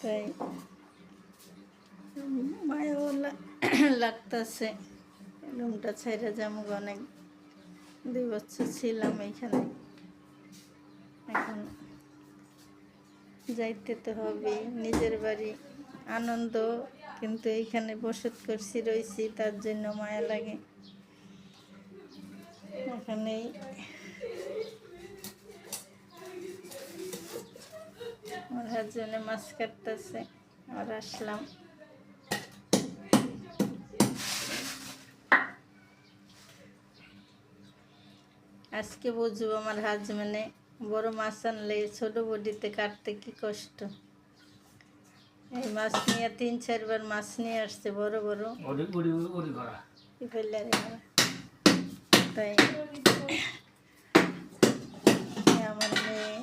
তাই। মায়াও লাগতাছে। রুমটা ছেড়ে যাব অনেক। দুই বছর ছিলাম এইখানে। এখন যাইতে তো হবে। নিজের বাড়ি। আনন্দ। কিন্তু এইখানে বসত করছি রয়েছি তার জন্য মায়া লাগে। এখানেই আমার হাজবেন্ডে মাছ কাটতেছে। আর আসলাম। আজকে বুঝব আমার হাজবেন্ডে বড় মাছ আনলে ছোট বডিতে কাটতে কি কষ্ট? এই মাছ নিয়ে তিন চারবার মাছ নিয়ে আসছে বড় বড়? তাই। আমার মেয়ে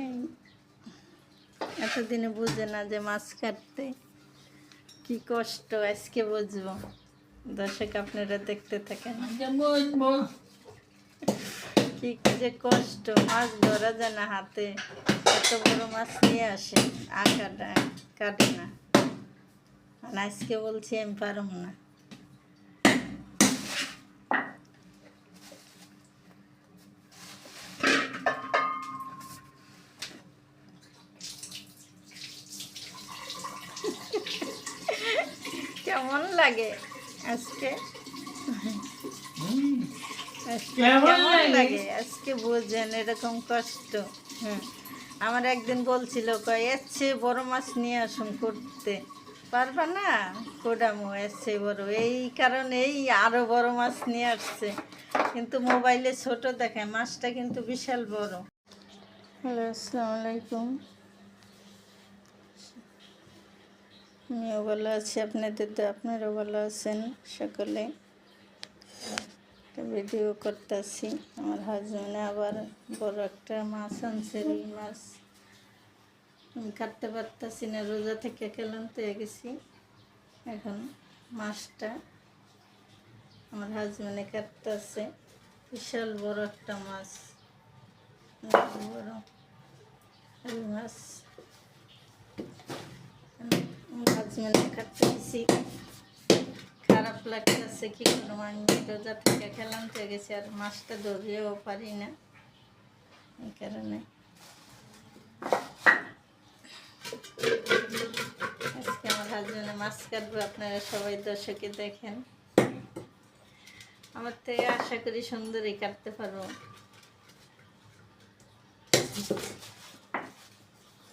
এই এতদিনে বুঝে না যে মাছ কাটতে কি কষ্ট, আজকে বুঝব। দর্শক আপনারা দেখতে থাকেন। কি যে কষ্ট, মাছ ধরা যায় না হাতে। এত বড় মাছ নিয়ে আসে আঁকাটা কাটে না। আজকে বলছি আমি পারব না কেমন লাগে আজকে আজকে কেমন কেমন লাগে? লাগে আজকে বুঝেন, এরকম কষ্ট। হুম। আমার একদিন বলছিল, কয় চেয়ে বড় মাছ নিয়ে আসুন করতে। পারবা না? কোডামো চেয়ে বড়। এই কারণে এই আরও বড় মাছ নিয়ে আসছে। কিন্তু মোবাইলে ছোট দেখায় মাছটা কিন্তু বিশাল বড়। হ্যালো, আসসালামু আলাইকুম। আমিও ভালো আছি, আপনাদের তো আপনারাও ভালো আছেন সকলে। ভিডিও করতেছি। আমার হাজবেন্ডে আবার বড় একটা মাছ আনছে, রুই মাছ। আমি কাটতে পারতেছি না, রোজা থেকে ক্লান্ত হয়ে গেছি। এখন মাছটা আমার হাজবেন্ডে কাটতেছে। বিশাল বড় একটা মাছ। বড় রুই মাছ। আমার হাজবেন্ডে কাটতে দিছি খারাপ লাগতেছে, কি করব? আমি রোজা থেকে খেলাম, তো গেছি আর মাছটা ধরিয়েও পারি না। এই কারণে। আজকে আমার হাজবেন্ডে মাছ কাটবো, আপনারা সবাই দর্শকে দেখেন। আমার থেকে আশা করি সুন্দরই কাটতে পারব।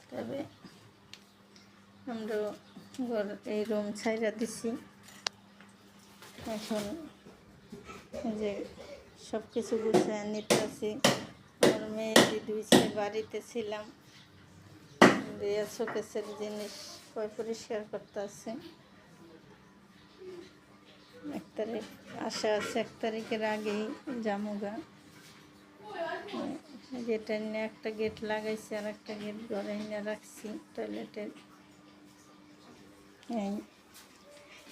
তবে আমরা ঘর এই রুম ছাইরা দিছি। এখন যে সব কিছু গুছিয়ে নিতেছি। আমার মেয়ে সে বাড়িতে ছিলাম, দিয়ে শোকেসের জিনিস পরিষ্কার করতে আছে এক তারিখ, আশা আছে এক তারিখের আগেই জামুগা গেটের নিয়ে একটা গেট লাগাইছি, আর একটা গেট ঘরে নিয়ে রাখছি, টয়লেটের।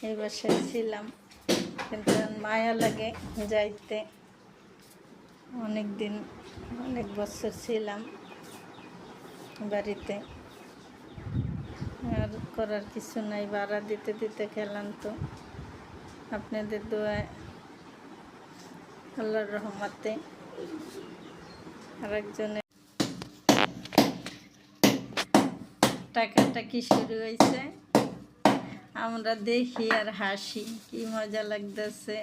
এই বাসায় ছিলাম। কিন্তু মায়া লাগে যাইতে। অনেক দিন অনেক বছর ছিলাম বাড়িতে। আর করার কিছু নাই, ভাড়া দিতে দিতে খেলাম তো। আপনাদের দোয়ায় আল্লাহর রহমতে আরেকজনের টাকাটা কি শুরু হয়েছে? আমরা দেখি আর হাসি, কি মজা লাগতেছে।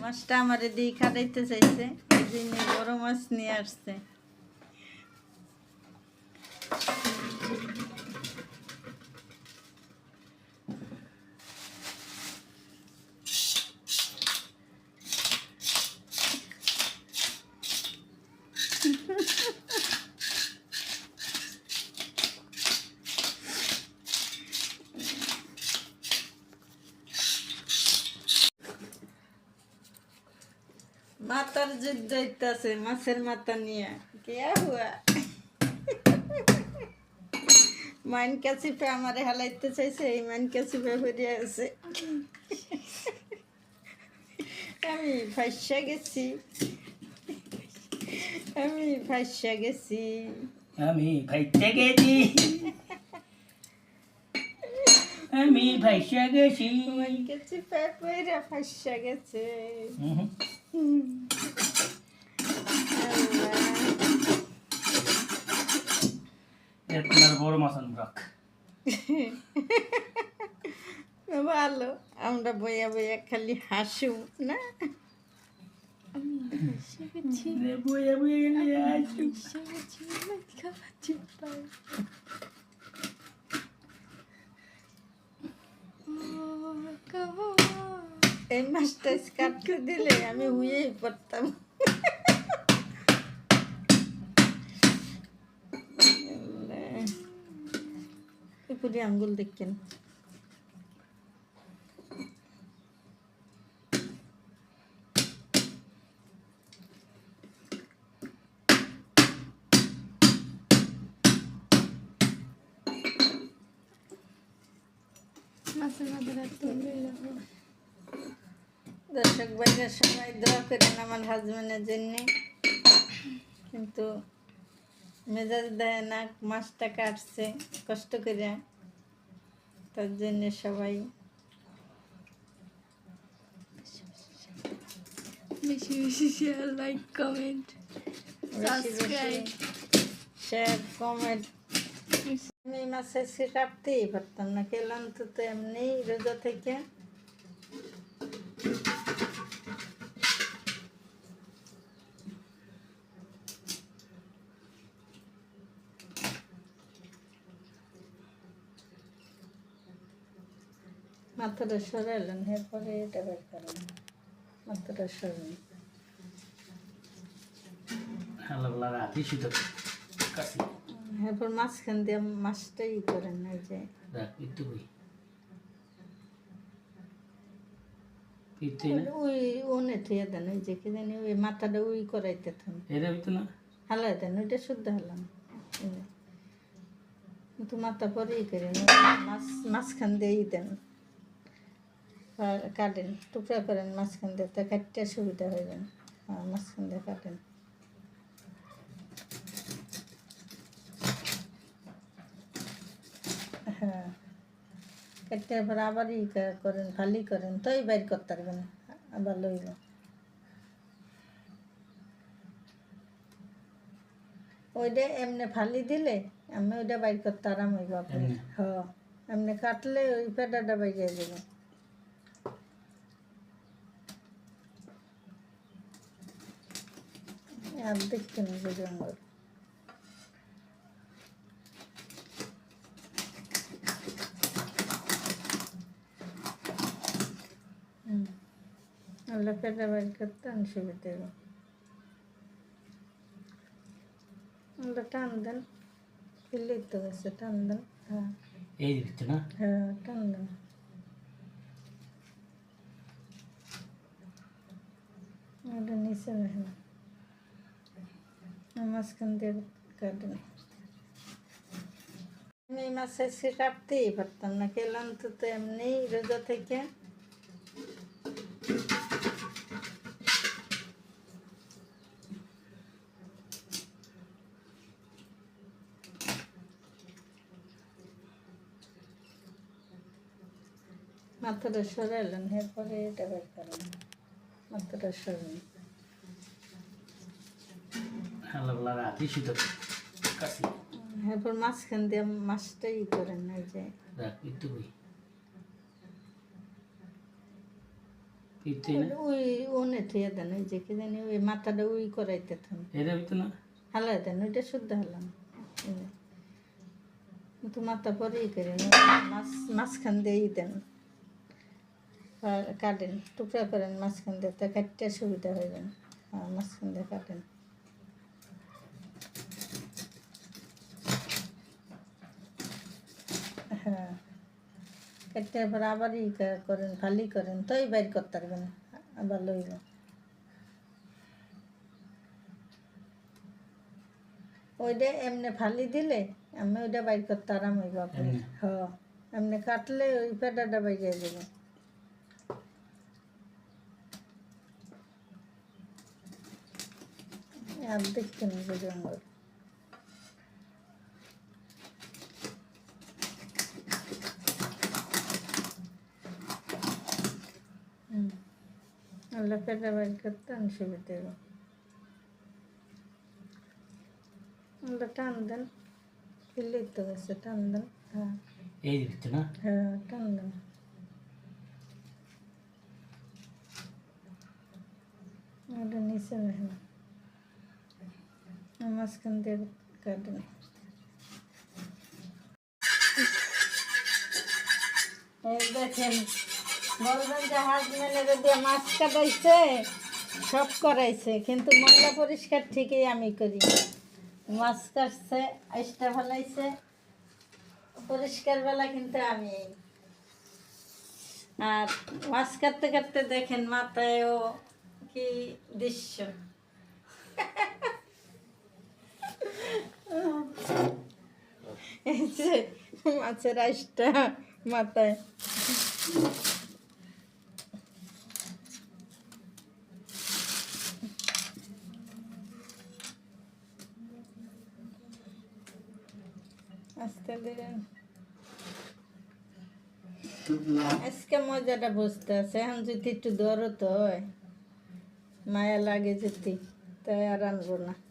মাছটা আমার দিয়ে খাটাইতে চাইছে, এই বড় মাছ নিয়ে আসছে। মাথার যুদ্ধ হইতাছে মাছের মাথা নিয়ে। কে হুয়া মাইন কাছিপে আমারে হালাইতে চাইছে এই মাইন কাছিপে হরিয়া আছে। আমি ফাইসা গেছি। আমি ফাঁসা গেছি। আমি ফাইসা গেছি। আমি ভাইসা গেছি। গেছি পেপেরা ফাঁসা গেছে। হুম। এর তোমার বড় মাছ আনব রাখ আল্লাহ, ভালো আমরা বইয়া বইয়া খালি হাসু না রে বইয়া বইয়া গেলে আসি। এই মাছটা কাটতে দিলে আমি হুয়েই পড়তাম পুরি আঙ্গুল দেখছেন দর্শক বাইরের সবাই দোয়া করেন আমার হাজবেন্ডের জন্যে। কিন্তু মেজাজ দেয় না মাছটা কাটছে কষ্ট করে। তার জন্য সবাই বেশি বেশি share like comment. Share comment আমি কাটতেই পারতাম না কেলাম তো তো এমনি রোজা থেকে। মাথাটা সরাইলেন এরপরে এটা বের করেন। মাথাটা সরান এরপর মাঝখান দিয়ে মাছটাই করেন এই যে। রাখ একটু কই। পিতে না ওই ওনে থিয়ে দেন ওই যে কি জানি ওই মাথাটা উই করাইতে হালাই দেন ওইটা শুদ্ধ হলাম। কিন্তু মাথা পরেই করেন মাছ মাঝখান দিয়েই দেন। আর কাটেন টুকরা করেন মাঝখান দিয়ে তা কাটতে সুবিধা হয়ে যান হ্যাঁ মাঝখান দিয়ে কাটেন। হ্যাঁ কাটতে পর আবার ই করেন খালি করেন তোই বাইর করতে পারবেন ভালো হইল ওইটা এমনি ফালি দিলে আমি ওইটা বাইর করতে আরাম হইব আপনি হ এমনি কাটলে ওই পেটাটা বাইরে যাব। আর দেখতে নেবে জঙ্গল হুম আল্লাহ পেটা বাইর করতে আমি সুবিধা হবে আমরা টান দেন ফেললেই তো গেছে টান দেন হ্যাঁ এই ভিতর না হ্যাঁ টান দেন ওটা নিচে রাখেন মাঝখান দিয়ে কাটেন কাটতেই পারতাম না তো তো এমনি রোজা থেকে। এরপরে এটা বের করেন। মাথাটা সরান রাখি এরপর মাঝখান দিয়ে মাছটাই করেন এই যে। রাখ একটু কই। পিতে না। ওই ওনে থিয়ে দেন ওই যে কি জানি ওই মাথাটা উই করাইতে না? হালাই দেন ওইটা শুদ্ধ হলাম। কিন্তু মাথা পরেই করেন মাছ মাঝখান দিয়েই দেন। কাটেন টুকরা করেন মাঝখান দিয়ে তা কাটতে সুবিধা হয়ে যান হ্যাঁ মাঝখান দিয়ে কাটেন হ্যাঁ কাটতে পর আবার ই করেন খালি করেন তোই বাইর করতে পারবেন ভালো হইল ওইটা এমনি ফালি দিলে আমি ওইটা বাইর করতে আরাম হইব এমনি? হ এমনি কাটলে ওই পেটাটা বাইরে যাবে। আর দেখতে না ভিডিও আমার হুম আল্লাহ পেটা বাইর করতে আমি সুবিধা দেব। আল্লাহ টান দেন কিনলেই তো গেছে টান দেন। হ্যাঁ। এই দিচ্ছে না? হ্যাঁ টান দেন। ওটা নিচে দেখেন মাঝখান দিয়ে কাটেন দেখেন বলবেন যে হাজবেন্ডের দিয়ে মাছ কাটাইছে, সব করাইছে, কিন্তু ময়লা পরিষ্কার ঠিকই আমি করি মাছ কাটছে, আইসটা ফেলাইছে, পরিষ্কার বেলা কিন্তু আমি আর মাছ কাটতে কাটতে দেখেন মাথায়ও কি দৃশ্য। মাছের আইসটা মাথায়। আস্তে ধীরে। আজকে মজাটা বুঝতে আছে এখন যদি একটু দরও তো হয় মায়া লাগে যদি তাই আর আনব না।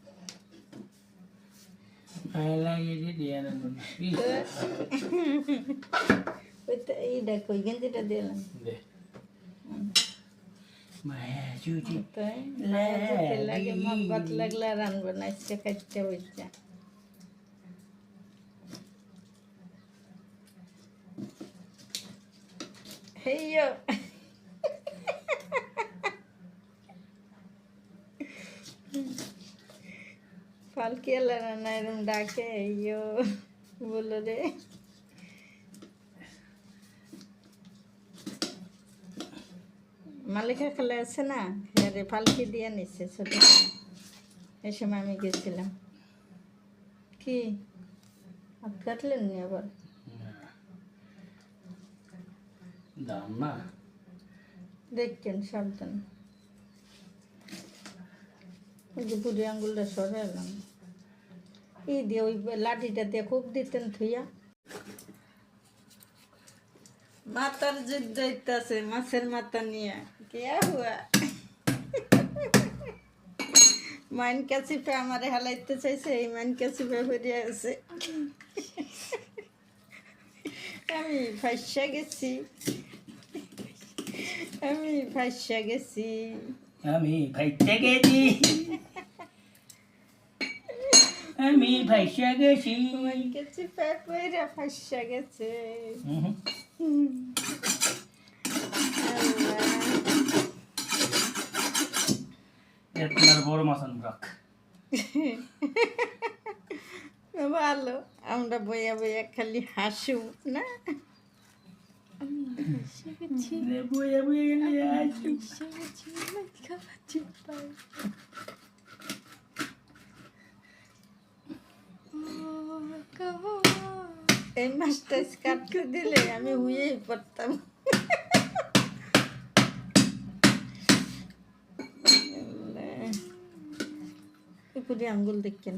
এইটা কই গেঞ্জিটা দিলাম লাগে লাগলে আর আনব না আজকে কাটতে বইটা হেইয়ো পালকি এলা না এরম ডাকে হেইয়ো বলো রে মালিকা খেলে আছে না? আরে পালকি দিয়ে নিচ্ছে ছোট এই সময় আমি গেছিলাম। কি? হাত কাটলেন আবার? দাম না দেখছেন, সাবধান। বুড়ি আঙ্গুলটা সরে এলাম এই দিয়ে ওই লাঠিটা দিয়ে খুব দিতেন থুইয়া। মাথার যুদ্ধ হইতাছে মাছের মাথা নিয়ে। কে হুয়া? মাইন কাছিপে আমারে হালাইতে চাইছে, এই মাইন কাছিপে ফিরিয়ে আছে। আমি ফাইসা গেছি আমি ফাইসা গেছি আমি ভাইতে গেছি আমি ভাইসা গেছি মাইন কাছিপে পইরা ফাইসা গেছে বড় মাছ রাখ ভালো আমরা বইয়া বইয়া খালি হাসু না? এই মাছটা কাটতে দিলে আমি হুয়েই পড়তাম। পুরি আঙ্গুল দেখেন।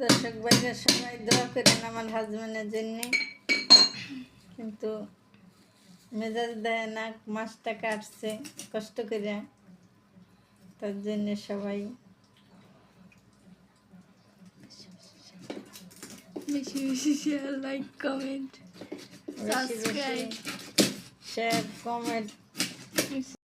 দর্শক বাইরে সবাই দোয়া করেন আমার হাজবেন্ডের জন্য। কিন্তু মেজাজ দেয় না মাছটা কাটছে কষ্ট করে। তার জন্য সবাই বেশি বেশি share like comment subscribe share comment